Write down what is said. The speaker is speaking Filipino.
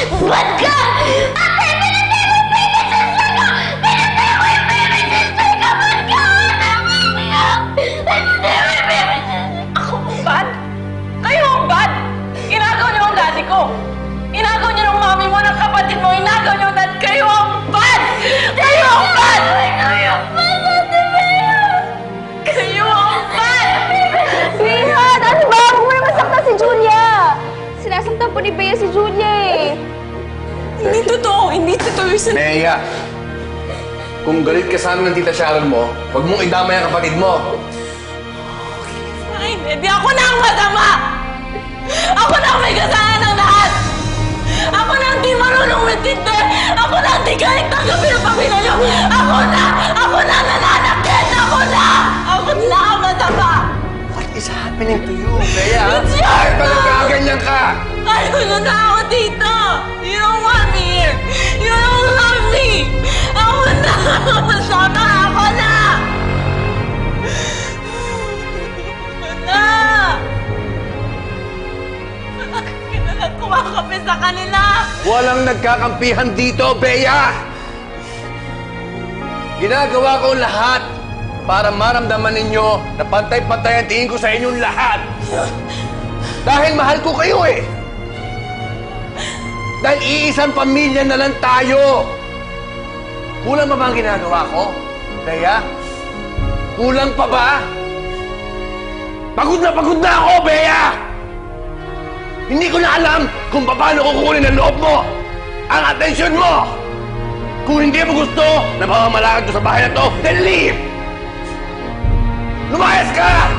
Ba't ka? Ate, pinatay mo yung baby sister ko! Pinatay mo yung baby sister ko! Ba't ka? Pinatay mo yung baby sister Ako ang bad? Kayo ang bad? Inagaw niyo ang daddy ko. Inagaw niyo ng mami mo, ng kapatid mo. Inagaw niyo ang dad. Kayo ang bad! Kayo ang bad! Kayo ang bad! Kayo ang bad! Sweetheart, ano ba? Huwag mo naman saktan si Julia! Sinasaktan po ni Bea si Julia eh. Hindi totoo. Hindi totoo yung sin- Neya, kung galit ka sana ng tita Sharon mo, huwag mong idamay ang kapatid mo. Ay, hindi ako na ang masama! Ako na ang may kasalanan ng lahat! Ako na ang di marunong umintindi! Ako na ang di galing tanggapin ang pamilya niyo! Ako na! Ako na ang nananakit! Ako na! Ako na ang masama! What is happening to you, Neya? It's your fault! nagkaganyan ka? Kumakapi sa kanila? Walang nagkakampihan dito, Bea! Ginagawa ko lahat para maramdaman ninyo na pantay-pantay ang tingin ko sa inyong lahat. Dahil mahal ko kayo eh. Dahil iisang pamilya na lang tayo. Kulang pa ba ang ginagawa ko? Bea? Kulang pa ba? Pagod na pagod na ako, Bea! Hindi ko na alam kung paano kukunin ang loob mo, ang atensyon mo. Kung hindi mo gusto na mamamalakad ko sa bahay na to, then leave! Lumayas ka!